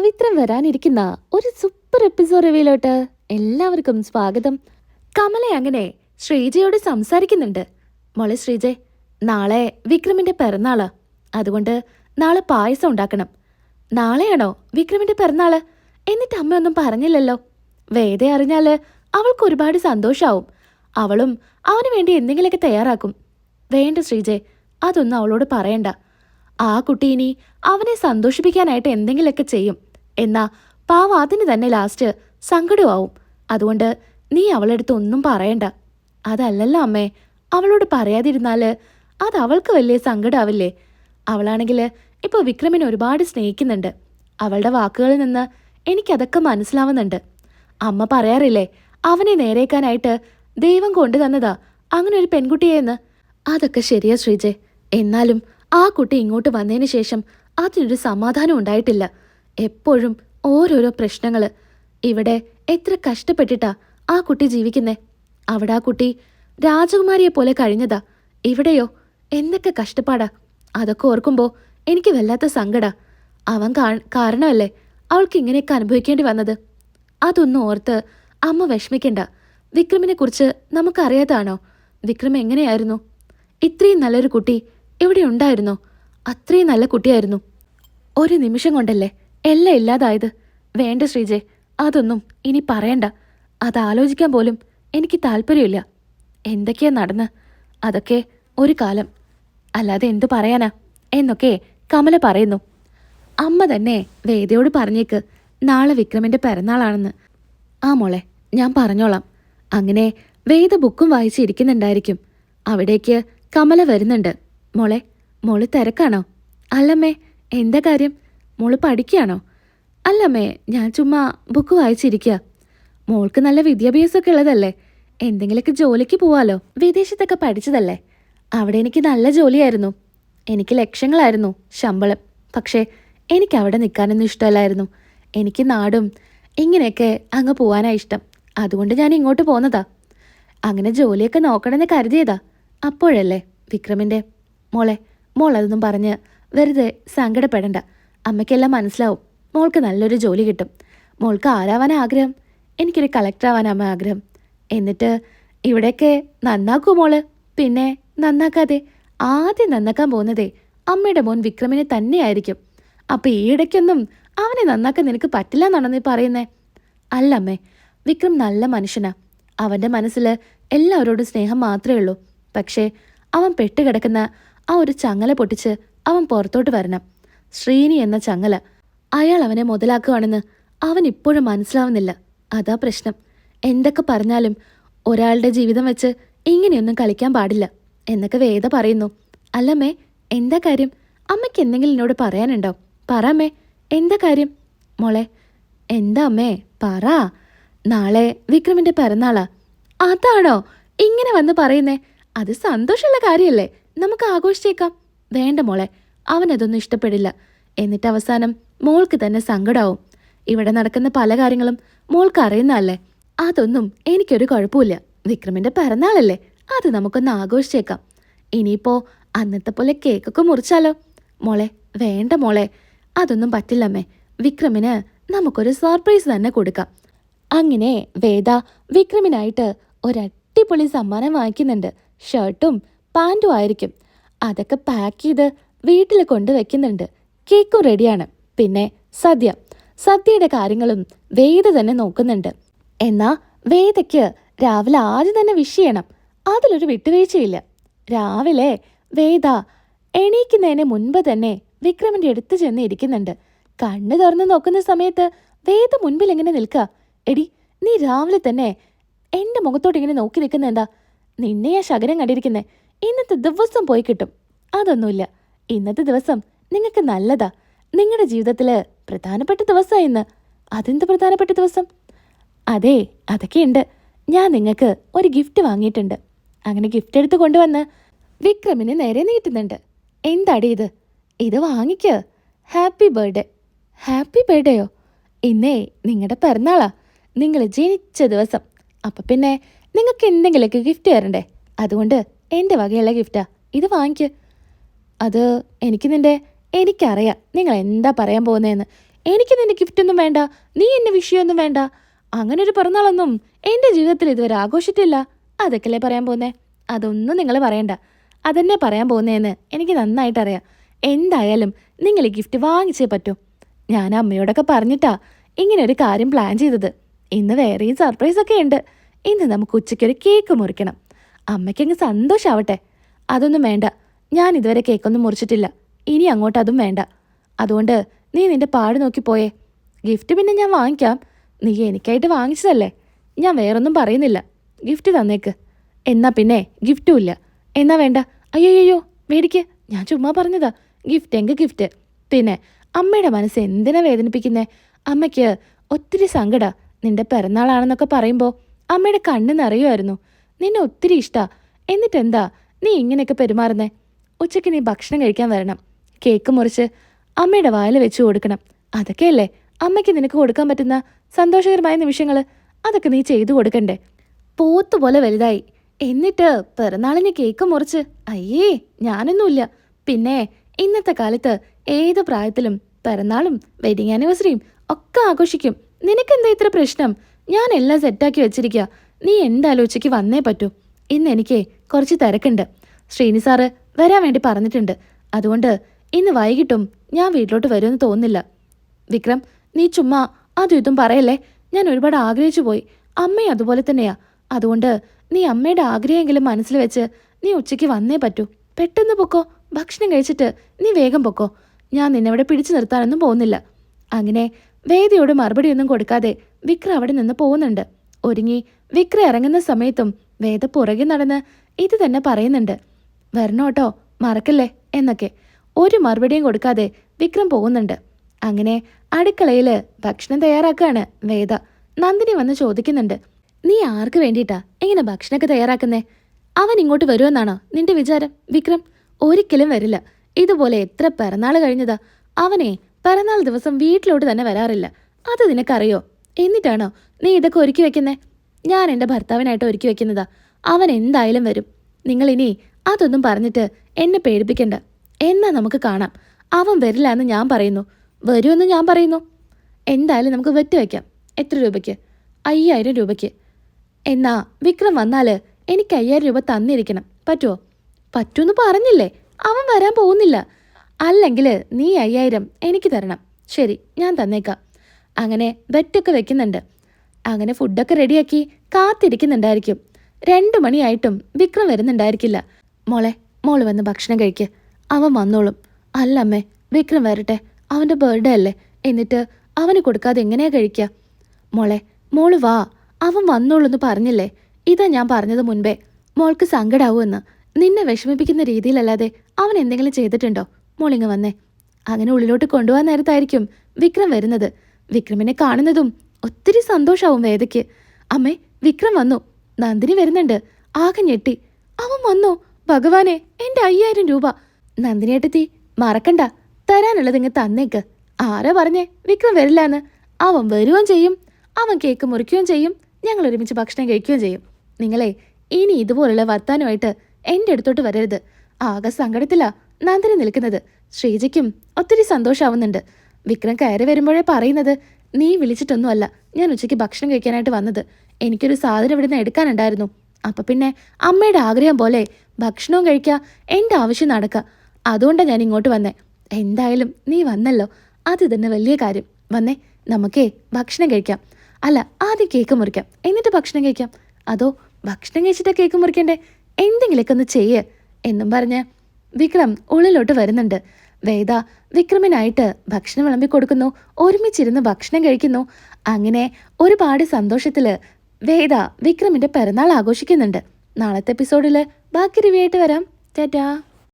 പവിത്രം വരാനിരിക്കുന്ന ഒരു super episode റിവ്യൂലോട്ട് എല്ലാവർക്കും സ്വാഗതം. കമല അങ്ങനെ ശ്രീജയോട് സംസാരിക്കുന്നുണ്ട്. മോളെ ശ്രീജ നാളെ വിക്രമിന്റെ പിറന്നാൾ. അതുകൊണ്ട് നാളെ പായസം ഉണ്ടാക്കണം. നാളെയാണോ വിക്രമിന്റെ പിറന്നാൾ? എന്നിട്ട് അമ്മ ഒന്നും പറഞ്ഞില്ലല്ലോ. വേദ അറിഞ്ഞാൽ അവൾക്ക് ഒരുപാട് സന്തോഷാവും. അവളും അവന് വേണ്ടി എന്തെങ്കിലുമൊക്കെ തയ്യാറാക്കും. വേണ്ട ശ്രീജ അതൊന്നും അവളോട് പറയണ്ട. ആ കുട്ടി ഇനി അവനെ സന്തോഷിപ്പിക്കാനായിട്ട് എന്തെങ്കിലുമൊക്കെ ചെയ്യും. എന്നാ പാവ അതിന് തന്നെ ലാസ്റ്റ് സങ്കടമാവും. അതുകൊണ്ട് നീ അവളടുത്ത് ഒന്നും പറയണ്ട. അതല്ലല്ലോ അമ്മേ അവളോട് പറയാതിരുന്നാൽ അത് അവൾക്ക് വലിയ സങ്കടമാവില്ലേ അവളാണെങ്കിൽ ഇപ്പൊ വിക്രമിനെ ഒരുപാട് സ്നേഹിക്കുന്നുണ്ട്. അവളുടെ വാക്കുകളിൽ നിന്ന് എനിക്കതൊക്കെ മനസ്സിലാവുന്നുണ്ട്. അമ്മ പറയാറില്ലേ അവനെ നേരേക്കാനായിട്ട് ദൈവം കൊണ്ടുതന്നതാ അങ്ങനെ ഒരു പെൺകുട്ടിയെന്ന് അതൊക്കെ ശരിയാ ശ്രീജെ. എന്നാലും ആ കുട്ടി ഇങ്ങോട്ട് വന്നതിന് ശേഷം അതിനൊരു സമാധാനം ഉണ്ടായിട്ടില്ല. എപ്പോഴും ഓരോരോ പ്രശ്നങ്ങൾ ഇവിടെ എത്ര കഷ്ടപ്പെട്ടിട്ടാ ആ കുട്ടി ജീവിക്കുന്നേ? അവിടെ ആ കുട്ടി രാജകുമാരിയെ പോലെ കഴിഞ്ഞതാ. ഇവിടെയോ? എന്തൊക്കെ കഷ്ടപ്പാടാ? അതൊക്കെ ഓർക്കുമ്പോൾ എനിക്ക് വല്ലാത്ത സങ്കട. അവൻ കാരണമല്ലേ അവൾക്ക് ഇങ്ങനെയൊക്കെ അനുഭവിക്കേണ്ടി വന്നത്? അതൊന്നും ഓർത്ത് അമ്മ വിഷമിക്കണ്ട. വിക്രമിനെ കുറിച്ച് നമുക്കറിയാതാണോ? വിക്രം എങ്ങനെയായിരുന്നു? ഇത്രയും നല്ലൊരു കുട്ടി ഇവിടെ ഉണ്ടായിരുന്നോ? അത്രയും നല്ല കുട്ടിയായിരുന്നു. ഒരു നിമിഷം കൊണ്ടല്ലേ എല്ലാം ഇല്ലാതായത്. വേണ്ട ശ്രീജെ അതൊന്നും ഇനി പറയണ്ട. അത് ആലോചിക്കാൻ പോലും എനിക്ക് താല്പര്യമില്ല. എന്തൊക്കെയാ നടന്ന്? അതൊക്കെ ഒരു കാലം. അല്ലാതെ എന്തു പറയാനാ? എന്നൊക്കെ കമല പറയുന്നു. അമ്മ തന്നെ വേദയോട് പറഞ്ഞേക്ക് നാളെ വിക്രമിന്റെ പിറന്നാളാണെന്ന്. ആ മോളെ ഞാൻ പറഞ്ഞോളാം. അങ്ങനെ വേദ ബുക്കും വായിച്ചിരിക്കുന്നുണ്ടായിരിക്കും. അവിടേക്ക് കമല വരുന്നുണ്ട്. മോളെ മോൾ തിരക്കാണോ? അല്ലമ്മേ എന്താ കാര്യം? മോൾ പഠിക്കുകയാണോ? അല്ലമ്മേ ഞാൻ ചുമ്മാ ബുക്ക് വായിച്ചിരിക്കുക മോൾക്ക് നല്ല വിദ്യാഭ്യാസമൊക്കെ ഉള്ളതല്ലേ? എന്തെങ്കിലുമൊക്കെ ജോലിക്ക് പോവാലോ? വിദേശത്തൊക്കെ പഠിച്ചതല്ലേ? അവിടെ എനിക്ക് നല്ല ജോലിയായിരുന്നു. എനിക്ക് ലക്ഷങ്ങളായിരുന്നു ശമ്പളം. പക്ഷേ എനിക്ക് അവിടെ നിൽക്കാനൊന്നും ഇഷ്ടമല്ലായിരുന്നു. എനിക്ക് നാടും ഇങ്ങനെയൊക്കെ അങ്ങ് പോകാനാണ് ഇഷ്ടം. അതുകൊണ്ട് ഞാൻ ഇങ്ങോട്ട് പോന്നതാ. അങ്ങനെ ജോലിയൊക്കെ നോക്കണമെന്ന് കരുതിയതാ. അപ്പോഴല്ലേ വിക്രമിന്റെ മോളെ മോൾ അതൊന്നും പറഞ്ഞ് വെറുതെ സങ്കടപ്പെടണ്ട. അമ്മയ്ക്കെല്ലാം മനസ്സിലാവും. മോൾക്ക് നല്ലൊരു ജോലി കിട്ടും. മോൾക്ക് ആരാവാൻ ആഗ്രഹം? എനിക്കൊരു കളക്ടർ ആവാൻ അമ്മ ആഗ്രഹം. എന്നിട്ട് ഇവിടെയൊക്കെ നന്നാക്കൂ മോൾ. പിന്നെ നന്നാക്കാതെ ആദ്യം നന്നാക്കാൻ പോകുന്നതേ അമ്മയുടെ മോൻ വിക്രമിനെ തന്നെയായിരിക്കും. അപ്പോൾ ഈ ഇടയ്ക്കൊന്നും അവനെ നന്നാക്കാൻ നിനക്ക് പറ്റില്ല എന്നാണോ നീ പറയുന്നേ? അല്ല അമ്മേ വിക്രം നല്ല മനുഷ്യനാ. അവന്റെ മനസ്സിൽ എല്ലാവരോടും സ്നേഹം മാത്രമേ ഉള്ളൂ. പക്ഷേ അവൻ പെട്ടുകിടക്കുന്ന ആ ഒരു ചങ്ങല പൊട്ടിച്ച് അവൻ പുറത്തോട്ട് വരണം. ശ്രീനി എന്ന ചങ്ങല. അയാൾ അവനെ മുതലാക്കുകയാണെന്ന് അവൻ ഇപ്പോഴും മനസ്സിലാവുന്നില്ല. അതാ പ്രശ്നം. എന്തൊക്കെ പറഞ്ഞാലും ഒരാളുടെ ജീവിതം വെച്ച് ഇങ്ങനെയൊന്നും കളിക്കാൻ പാടില്ല എന്നൊക്കെ വേദ പറയുന്നു. അല്ലമ്മേ എന്താ കാര്യം? അമ്മയ്ക്ക് എന്തെങ്കിലും എന്നോട് പറയാനുണ്ടോ? പറ അമ്മേ എന്താ കാര്യം? മോളെ എന്താ അമ്മേ പറ. നാളെ വിക്രമിന്റെ പിറന്നാളാ. അതാണോ ഇങ്ങനെ വന്ന് പറയുന്നേ? അത് സന്തോഷമുള്ള കാര്യമല്ലേ? നമുക്ക് ആഘോഷിച്ചേക്കാം. വേണ്ട മോളെ അവനതൊന്നും ഇഷ്ടപ്പെടില്ല. എന്നിട്ട് അവസാനം മോൾക്ക് തന്നെ സങ്കടാവും. ഇവിടെ നടക്കുന്ന പല കാര്യങ്ങളും മോൾക്ക് അറിയുന്നതല്ലേ? അതൊന്നും എനിക്കൊരു കുഴപ്പമില്ല. വിക്രമിന്റെ പിറന്നാളല്ലേ? അത് നമുക്കൊന്ന് ആഘോഷിച്ചേക്കാം. ഇനിയിപ്പോ അന്നത്തെ പോലെ കേക്കൊക്കെ മുറിച്ചാലോ? മോളെ വേണ്ട മോളെ. അതൊന്നും പറ്റില്ലമ്മേ. വിക്രമിന് നമുക്കൊരു സർപ്രൈസ് തന്നെ കൊടുക്കാം. അങ്ങനെ വേദ വിക്രമിനായിട്ട് ഒരടിപൊളി സമ്മാനം വാങ്ങിക്കുന്നുണ്ട്. ഷർട്ടും പാന്റും ആയിരിക്കും. അതൊക്കെ പാക്ക് ചെയ്ത് വീട്ടിൽ കൊണ്ടുവയ്ക്കുന്നുണ്ട്. കേക്കും റെഡിയാണ്. പിന്നെ സദ്യ. സദ്യയുടെ കാര്യങ്ങളും വേദ തന്നെ നോക്കുന്നുണ്ട്. എന്നാ വേദയ്ക്ക് രാവിലെ ആദ്യം തന്നെ വിഷ് ചെയ്യണം. അതിലൊരു വിട്ടുവീഴ്ചയില്ല. രാവിലെ വേദ എണീക്കുന്നതിന് മുൻപ് തന്നെ വിക്രമിന്റെ അടുത്ത് ചെന്ന് ഇരിക്കുന്നുണ്ട്. കണ്ണു തുറന്ന് നോക്കുന്ന സമയത്ത് വേദ മുൻപിൽ എങ്ങനെ നിൽക്കുക എടി നീ രാവിലെ തന്നെ എന്റെ മുഖത്തോട്ട് ഇങ്ങനെ നോക്കി നിൽക്കുന്ന എന്താ നിന്നെ ആ ശകരം കണ്ടിരിക്കുന്നേ. ഇന്നത്തെ ദിവസം പോയി കിട്ടും. അതൊന്നുമില്ല. ഇന്നത്തെ ദിവസം നിങ്ങൾക്ക് നല്ലതാ. നിങ്ങളുടെ ജീവിതത്തിൽ പ്രധാനപ്പെട്ട ദിവസമാണ് ഇന്ന്. അതെന്ത് പ്രധാനപ്പെട്ട ദിവസം? അതെ അതൊക്കെയുണ്ട്. ഞാൻ നിങ്ങൾക്ക് ഒരു ഗിഫ്റ്റ് വാങ്ങിയിട്ടുണ്ട്. അങ്ങനെ ഗിഫ്റ്റ് എടുത്ത് കൊണ്ടുവന്ന് വിക്രമിനെ നേരെ നീട്ടുന്നുണ്ട്. എന്താടി ഇത്? ഇത് വാങ്ങിക്ക്. ഹാപ്പി ബർത്ത്ഡേ ഹാപ്പി ബർത്ത്ഡേയോ ഇന്നേ നിങ്ങളുടെ പിറന്നാളാ. നിങ്ങൾ ജനിച്ച ദിവസം. അപ്പം പിന്നെ നിങ്ങൾക്ക് എന്തെങ്കിലുമൊക്കെ ഗിഫ്റ്റ് തരണ്ടേ? അതുകൊണ്ട് എന്റെ വകയുള്ള ഗിഫ്റ്റാ ഇത് വാങ്ങിക്ക്. അത് എനിക്ക് നിന്റെ എനിക്കറിയാം. നിങ്ങൾ എന്താ പറയാൻ പോകുന്നതെന്ന്. എനിക്ക് നിന്റെ ഗിഫ്റ്റൊന്നും വേണ്ട. നീ എന്നെ വിഷയമൊന്നും വേണ്ട. അങ്ങനെ ഒരു പിറന്നാളൊന്നും എന്റെ ജീവിതത്തിൽ ഇതുവരെ ആഘോഷിച്ചിട്ടില്ല. അതൊക്കെയല്ലേ പറയാൻ പോകുന്നേ? അതൊന്നും നിങ്ങൾ പറയണ്ട. അതെന്നെ പറയാൻ പോകുന്നതെന്ന് എനിക്ക് നന്നായിട്ട് അറിയാം എന്തായാലും നിങ്ങൾ ഈ ഗിഫ്റ്റ് വാങ്ങിച്ചേ പറ്റൂ. ഞാൻ അമ്മയോടൊക്കെ പറഞ്ഞിട്ടാ ഇങ്ങനെ ഒരു കാര്യം പ്ലാൻ ചെയ്തത്. ഇന്ന് വേറെയും സർപ്രൈസൊക്കെ ഉണ്ട്. ഇന്ന് നമുക്ക് ഉച്ചയ്ക്കൊരു കേക്ക് മുറിക്കണം. അമ്മയ്ക്കങ്ങ് സന്തോഷാവട്ടെ. അതൊന്നും വേണ്ട. ഞാൻ ഇതുവരെ കേക്കൊന്നും മുറിച്ചിട്ടില്ല. ഇനി അങ്ങോട്ട് അതും വേണ്ട. അതുകൊണ്ട് നീ നിന്റെ പാട് നോക്കി പോയേ. ഗിഫ്റ്റ് പിന്നെ ഞാൻ വാങ്ങിക്കാം. നീ എനിക്കായിട്ട് വാങ്ങിച്ചതല്ലേ? ഞാൻ വേറൊന്നും പറയുന്നില്ല. ഗിഫ്റ്റ് തന്നേക്ക്. എന്നാ പിന്നെ ഗിഫ്റ്റും ഇല്ല. എന്നാ വേണ്ട? അയ്യോയ്യോ മേടിക്ക്. ഞാൻ ചുമ്മാ പറഞ്ഞതാ. ഗിഫ്റ്റ് എങ്കിൽ ഗിഫ്റ്റ്. പിന്നെ അമ്മയുടെ മനസ്സ് എന്തിനാ വേദനിപ്പിക്കുന്നേ? അമ്മയ്ക്ക് ഒത്തിരി സങ്കട. നിന്റെ പിറന്നാളാണെന്നൊക്കെ പറയുമ്പോൾ അമ്മയുടെ കണ്ണ് നിറയുമായിരുന്നു നിന്നെ ഒത്തിരി ഇഷ്ടാ. എന്നിട്ടെന്താ? നീ ഇങ്ങനെയൊക്കെ പെരുമാറുന്നേ? ഉച്ചയ്ക്ക് നീ ഭക്ഷണം കഴിക്കാൻ വരണം. കേക്ക് മുറിച്ച് അമ്മയുടെ വായിൽ വെച്ച് കൊടുക്കണം. അതൊക്കെയല്ലേ അമ്മയ്ക്ക് നിനക്ക് കൊടുക്കാൻ പറ്റുന്ന സന്തോഷകരമായ നിമിഷങ്ങൾ അതൊക്കെ നീ ചെയ്തു കൊടുക്കണ്ടേ. പോത്തുപോലെ വലുതായി. എന്നിട്ട് പിറന്നാളിന് കേക്ക് മുറിച്ച്. അയ്യേ ഞാനൊന്നുമില്ല. പിന്നെ ഇന്നത്തെ കാലത്ത് ഏത് പ്രായത്തിലും പിറന്നാളും വെഡിങ് ആനിവേഴ്സറിയും ഒക്കെ ആഘോഷിക്കും. നിനക്കെന്താ ഇത്ര പ്രശ്നം? ഞാൻ എല്ലാം സെറ്റാക്കി വെച്ചിരിക്കുക നീ എന്തായാലും ഉച്ചയ്ക്ക് വന്നേ പറ്റൂ. ഇന്ന് എനിക്ക് കുറച്ച് തിരക്കുണ്ട്. ശ്രീനി സാറ് വരാൻ വേണ്ടി പറഞ്ഞിട്ടുണ്ട്. അതുകൊണ്ട് ഇന്ന് വൈകിട്ടും ഞാൻ വീട്ടിലോട്ട് വരുമെന്ന് തോന്നുന്നില്ല. വിക്രം നീ ചുമ്മാ അതും ഇതും പറയല്ലേ? ഞാൻ ഒരുപാട് ആഗ്രഹിച്ചു പോയി. അമ്മയും അതുപോലെ തന്നെയാ. അതുകൊണ്ട് നീ അമ്മയുടെ ആഗ്രഹമെങ്കിലും മനസ്സിൽ വെച്ച് നീ ഉച്ചയ്ക്ക് വന്നേ പറ്റൂ. പെട്ടെന്ന് പൊക്കോ. ഭക്ഷണം കഴിച്ചിട്ട് നീ വേഗം പൊക്കോ. ഞാൻ നിന്നെവിടെ പിടിച്ചു നിർത്താനൊന്നും പോകുന്നില്ല. അങ്ങനെ വേദിയോട് മറുപടിയൊന്നും കൊടുക്കാതെ വിക്രം അവിടെ നിന്ന് പോകുന്നുണ്ട്. ഒരുങ്ങി വിക്രം ഇറങ്ങുന്ന സമയത്തും വേദ പുറകെ നടന്ന് ഇത് തന്നെ പറയുന്നുണ്ട്. വരണോട്ടോ മറക്കല്ലേ? എന്നൊക്കെ. ഒരു മറുപടിയും കൊടുക്കാതെ വിക്രം പോകുന്നുണ്ട്. അങ്ങനെ അടുക്കളയിൽ ഭക്ഷണം തയ്യാറാക്കുകയാണ് വേദ. നന്ദിനി വന്ന് ചോദിക്കുന്നുണ്ട്. നീ ആർക്ക് വേണ്ടിയിട്ടാ ഇങ്ങനെ ഭക്ഷണമൊക്കെ തയ്യാറാക്കുന്നേ? അവൻ ഇങ്ങോട്ട് വരുമെന്നാണോ നിന്റെ വിചാരം വിക്രം? ഒരിക്കലും വരില്ല. ഇതുപോലെ എത്ര പിറന്നാൾ കഴിഞ്ഞതാ. അവനെ പിറന്നാൾ ദിവസം വീട്ടിലോട്ട് തന്നെ വരാറില്ല. അത് നിനക്കറിയോ? എന്നിട്ടാണോ നീ ഇതൊക്കെ ഒരുക്കി വെക്കുന്നേ? ഞാൻ എന്റെ ഭർത്താവിനായിട്ട് ഒരുക്കി വെക്കുന്നതാ. അവൻ എന്തായാലും വരും. നിങ്ങൾ ഇനി അതൊന്നും പറഞ്ഞിട്ട് എന്നെ പേടിപ്പിക്കണ്ട. എന്നാ നമുക്ക് കാണാം. അവൻ വരില്ല എന്ന് ഞാൻ പറയുന്നു. വരുമെന്ന് ഞാൻ പറയുന്നു. എന്തായാലും നമുക്ക് വെറ്റ് വയ്ക്കാം. എത്ര രൂപയ്ക്ക്? അയ്യായിരം രൂപയ്ക്ക്. എന്നാ വിക്രം വന്നാൽ എനിക്ക് അയ്യായിരം രൂപ തന്നിരിക്കണം. പറ്റുമോ പറ്റൂന്ന് പറഞ്ഞില്ലേ? അവൻ വരാൻ പോകുന്നില്ല. അല്ലെങ്കിൽ നീ അയ്യായിരം എനിക്ക് തരണം. ശരി ഞാൻ തന്നേക്കാം. അങ്ങനെ ബെറ്റൊക്കെ വെക്കുന്നുണ്ട്. അങ്ങനെ ഫുഡൊക്കെ റെഡിയാക്കി കാത്തിരിക്കുന്നുണ്ടായിരിക്കും. രണ്ടു മണിയായിട്ടും വിക്രം വരുന്നുണ്ടായിരിക്കില്ല. മോളെ മോൾ വന്ന് ഭക്ഷണം കഴിക്ക്. അവൻ വന്നോളും. അല്ല അമ്മേ വിക്രം വരട്ടെ. അവന്റെ ബർത്ത്ഡേ അല്ലേ. എന്നിട്ട് അവന് കൊടുക്കാതെ എങ്ങനെയാ കഴിക്കുക മോളെ മോൾ വാ. അവൻ വന്നോളൂന്ന് പറഞ്ഞില്ലേ? ഇതാ ഞാൻ പറഞ്ഞത് മുൻപേ. മോൾക്ക് സങ്കടാവുമെന്ന്. നിന്നെ വിഷമിപ്പിക്കുന്ന രീതിയിലല്ലാതെ അവൻ എന്തെങ്കിലും ചെയ്തിട്ടുണ്ടോ? മോളിങ്ങ് വന്നേ. അങ്ങനെ ഉള്ളിലോട്ട് കൊണ്ടുപോകാൻ നേരത്തായിരിക്കും വിക്രം വരുന്നത്. വിക്രമിനെ കാണുന്നതും ഒത്തിരി സന്തോഷാവും വേദയ്ക്ക്. അമ്മേ വിക്രം വന്നു. നന്ദിനി വരുന്നുണ്ട്. ആകെ ഞെട്ടി. അവൻ വന്നോ? ഭഗവാനെ എന്റെ അയ്യായിരം രൂപ. നന്ദിനേട്ടത്തി മറക്കണ്ട. തരാനുള്ളത് ഇങ്ങ് തന്നേക്ക്. ആരാ പറഞ്ഞേ വിക്രം വരില്ലാന്ന്. അവൻ വരുകയും ചെയ്യും. അവൻ കേക്ക് മുറിക്കുകയും ചെയ്യും. ഞങ്ങൾ ഒരുമിച്ച് ഭക്ഷണം കഴിക്കുകയും ചെയ്യും. നിങ്ങളെ ഇനി ഇതുപോലുള്ള വർത്താനമായിട്ട് എന്റെ അടുത്തോട്ട് വരരുത്. ആകെ സങ്കടത്തിലാ നന്ദിനി നിൽക്കുന്നത്. ശ്രീജയ്ക്കും ഒത്തിരി സന്തോഷാവുന്നുണ്ട്. വിക്രം കയറി വരുമ്പോഴേ പറയുന്നത് നീ വിളിച്ചിട്ടൊന്നുമല്ല. ഞാൻ ഉച്ചയ്ക്ക് ഭക്ഷണം കഴിക്കാനായിട്ട് വന്നത്. എനിക്കൊരു സാധനം ഇവിടുന്ന് എടുക്കാനുണ്ടായിരുന്നു. അപ്പൊ പിന്നെ അമ്മയുടെ ആഗ്രഹം പോലെ ഭക്ഷണവും കഴിക്കുക എന്റെ ആവശ്യം നടക്കുക അതുകൊണ്ടാണ് ഞാൻ ഇങ്ങോട്ട് വന്നേ. എന്തായാലും നീ വന്നല്ലോ. അത് തന്നെ വലിയ കാര്യം. വന്നേ നമുക്കേ ഭക്ഷണം കഴിക്കാം. അല്ല ആദ്യം കേക്ക് മുറിക്കാം. എന്നിട്ട് ഭക്ഷണം കഴിക്കാം. അതോ ഭക്ഷണം കഴിച്ചിട്ട് കേക്ക് മുറിക്കണ്ടേ? എന്തെങ്കിലുമൊക്കെ ഒന്ന് ചെയ്യ് എന്നും പറഞ്ഞ് വിക്രം ഉള്ളിലോട്ട് വരുന്നുണ്ട്. വേദ വിക്രമിനായിട്ട് ഭക്ഷണം വിളമ്പി കൊടുക്കുന്നു. ഒരുമിച്ചിരുന്ന് ഭക്ഷണം കഴിക്കുന്നു. അങ്ങനെ ഒരുപാട് സന്തോഷത്തിൽ വേദ വിക്രമിന്റെ പിറന്നാൾ ആഘോഷിക്കുന്നുണ്ട്. നാളത്തെ എപ്പിസോഡിൽ ബാക്കി റിവ്യൂ ആയിട്ട് വരാം. ടാറ്റാ.